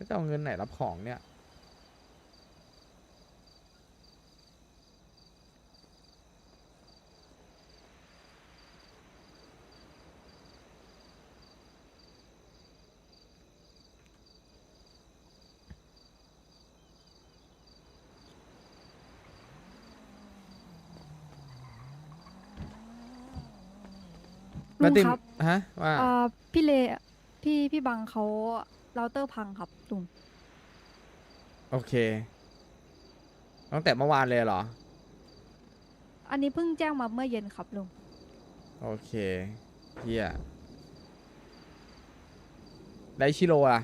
แล้วจะเอาเงินไหนรับของเนี่ย ลุงติมครับฮะว่า เอ่อพี่เลพี่พี่บังเขา เราเตอร์พังครับลุงโอเค ตั้งแต่เมื่อวานเลยเหรอ อันนี้เพิ่งแจ้งมาเมื่อเย็นครับลุงโอเคเฮียได้ชิโร่อะ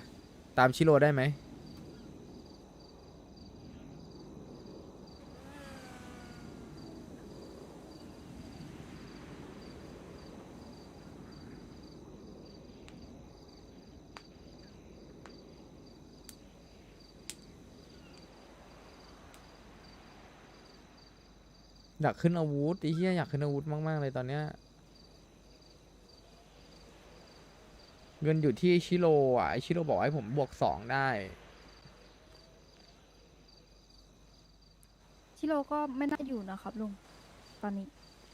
ตามชิโร่ได้ไหม อยากขึ้นอาวุธไอ้เหี้ยอยากขึ้นอาวุธมากๆเลยตอนเนี้ยเงินอยู่ที่ชิโร่อะไอชิโร่บอกให้ผมบวกสองได้ชิโร่ก็ไม่น่าอยู่นะครับลุงตอนนี้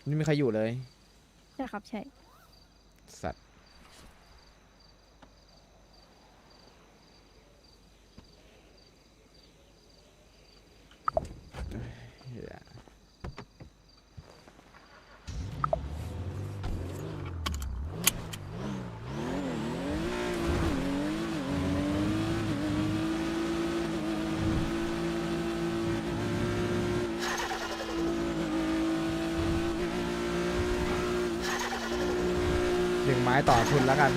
ไม่มีใครอยู่เลย ใช่ครับใช่สัตว์ ไม้ต่อทุนแล้วกัน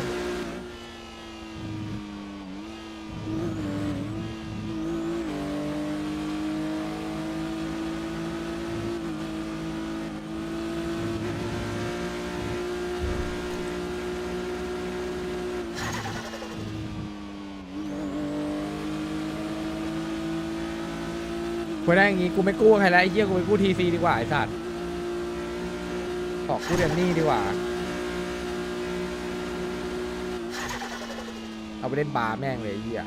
คุยได้อย่างงี้กูไม่กู้ใครแล้วไอ้เหี้ยกูไปกู้ทีซีดีกว่าไอ้สัตว์ขอกู้เดนนี่ดีกว่า เอาไปเล่นบาร์แม่งเลยไอ้เหี้ย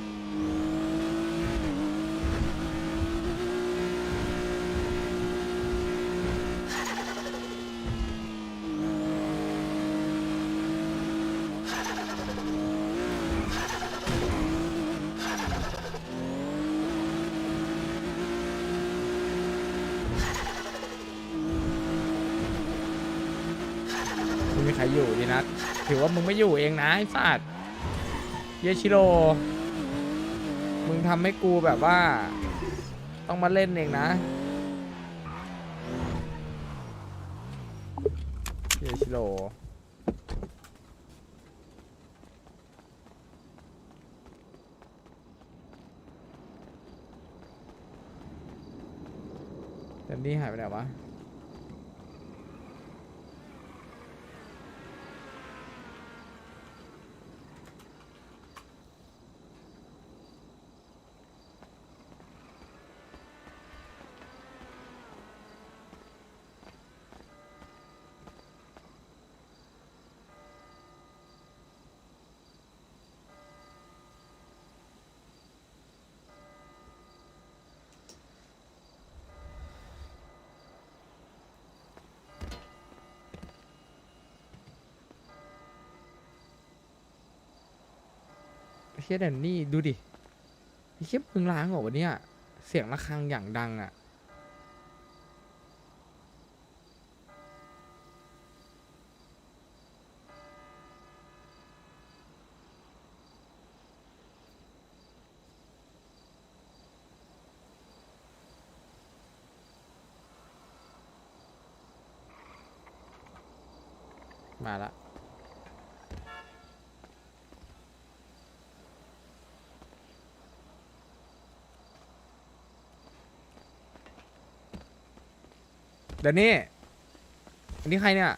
ไม่มีใครอยู่ดีนะถือว่ามึงไม่อยู่เองนะไอ้สัตว์ เยชิโร่มึงทำให้กูแบบว่า ต้องมาเล่นเองนะเยชิโร่แต่นี่หายไปไหนวะ เฮียแดนนี่ดูดิเฮียมึงล้างเหรอวะเนี่ย เสียงระฆังอย่างดังอะ่ะมาละ เดนนี่อันนี้ใครเนี่ย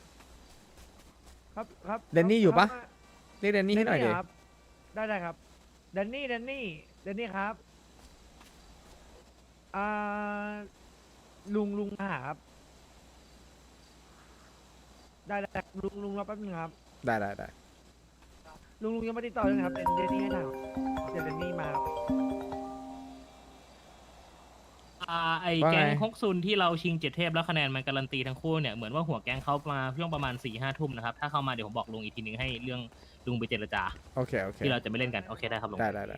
ครับครับแดนนี่อยู่ปะ ครับเรียกเดนนี่ให้หน่อยแดดิ ครับได้ได้ครับแดนนี่แดนนี่แดนนี่ครับอ่าลุงลุงมาหาครับ ได้ได้ลุงลุงรอแป๊บนึงครับ ได้ได้ได้ลุงลุงยังไม่ติดต่อเลยนะครับเดนเดนนี่ให้ถามเดี๋ยวเดนนี่มาครับ อ่าไอว่าไง แก๊งฮกซุนที่เราชิงเจ็ดเทพแล้วคะแนนมันการันตีทั้งคู่เนี่ยเหมือนว่าหัวแก๊งเขามาช่วงประมาณสี่ห้าทุ่มนะครับถ้าเข้ามาเดี๋ยวผมบอกลุงอีกทีนึงให้เรื่องลุงไปเจรจาโอเค โอเค ที่เราจะไม่เล่นกันโอเคได้ครับลุง ได้ได้ได้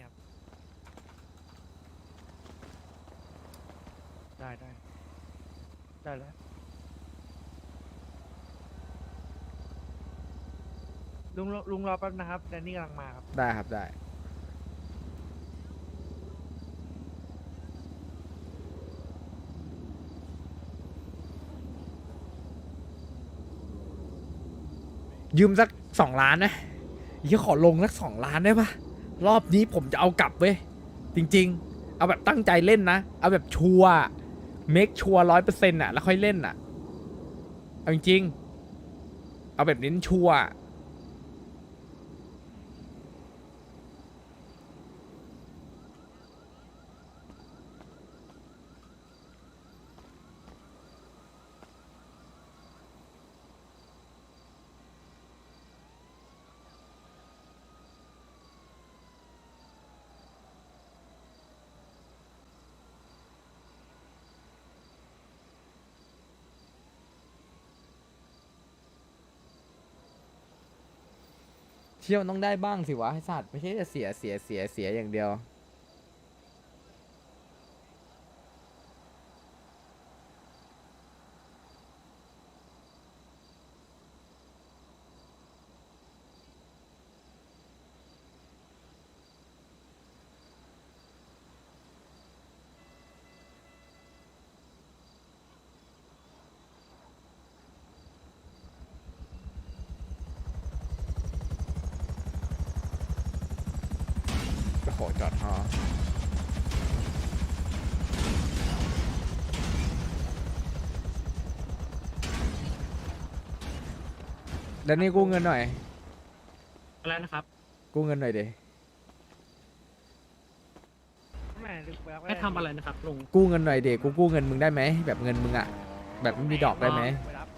ได้ได้ได้แล้วลุงลุงรอแป๊บนะครับแดนนี่กำลังมาครับ ได้ครับ ได้ ยืมสักสองล้านนะยี่ขอลงสักสองล้านได้ปะรอบนี้ผมจะเอากลับเว้ยจริง ๆ เอาแบบตั้งใจเล่นนะ เอาแบบชัวเมคชัวร้อยเปอร์เซ็นต์อะแล้วค่อยเล่นอะ เอาจริงๆเอาแบบเน้นชัว เที่ยวต้องได้บ้างสิวะไอ้สัตว์ไม่ใช่จะเสียเสียเสียเสียอย่างเดียว จอดฮอแดนนี่กู้เงินหน่อย อะไรนะครับกู้เงินหน่อยดิแม่ลึกแล้วให้ทำอะไรนะครับลุงกู้เงินหน่อยดิกูกู้เงินมึงได้ไหมแบบเงินมึงอะแบบไม่มีดอกได้ไหมไปรับ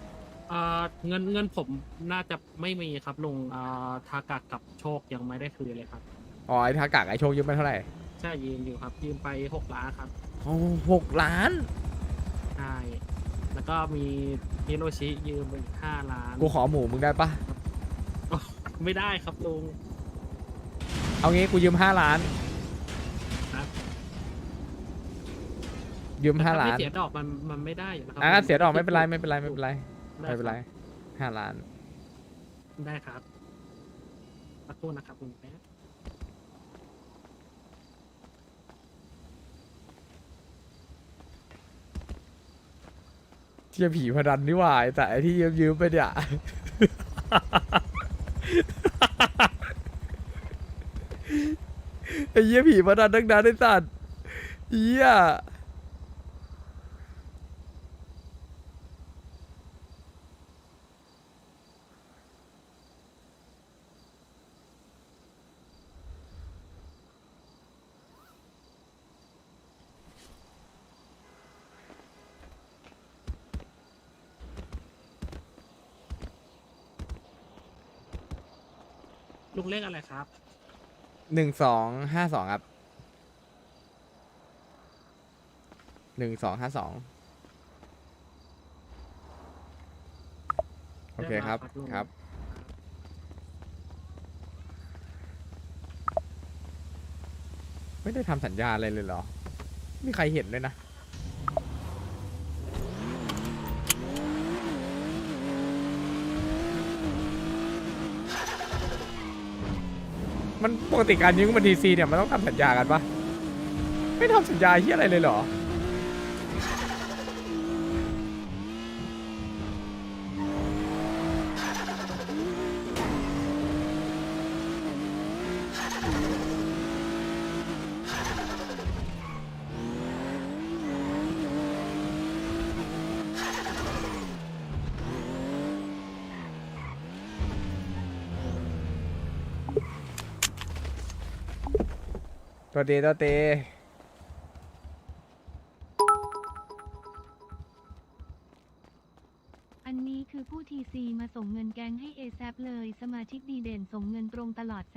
อ่าเงินเงินผมน่าจะไม่มีครับลุงอ่าทากากับโชคยังไม่ได้คืนเลยครับ อ๋อไอ้ทากากไอ้โชคยืมไปเท่าไหร่ใช่ยืมอยู่ครับ ยืมไปหกล้านครับโอ้หกล้าน ใช่แล้วก็มีฮิโรชิยืมไปอีกห้าล้าน กูขอหมูมึงได้ปะไม่ได้ครับลุง เอางี้กูยืมห้าล้านครับ ยืมห้าแต่ถ้ล้าไม่นเสียดอกมันมันไม่ได้อยู่แล้วครัอะเสียดอกไม่เป็นไรไม่เป็นไรไม่เป็นไรด้ไม่เป็นไรคบห้าล้าน ได้ครับขอโทษนะครับคุณแป๊บ เที่ยผีพนันนี่หว่าแต่ไอ้ที่ยืมยืมไปเนี่ยไอ้เหี้ยผีพนันทั้งนั้นไอ้สัตว์เหี้ย ลุงเลขอะไรครับ หนึ่งสองห้าสองครับหนึ่งสองห้าสองโอเคครับได้มาครับลุงครับไม่ได้ทำสัญญาอะไรเลยเหรอไม่มีใครเห็นเลยนะ มันปกติการยืมบันทีซีเนี่ยมันต้องทำสัญญากันปะไม่ทำสัญญาเฮียอะไรเลยเหรอ ตัวเตตัวเตอันนี้คือผู้ทีซีมาส่งเงินแกงให้เอแซเลย สมาชิกดีเด่นส่งเงินตรงตลอดแส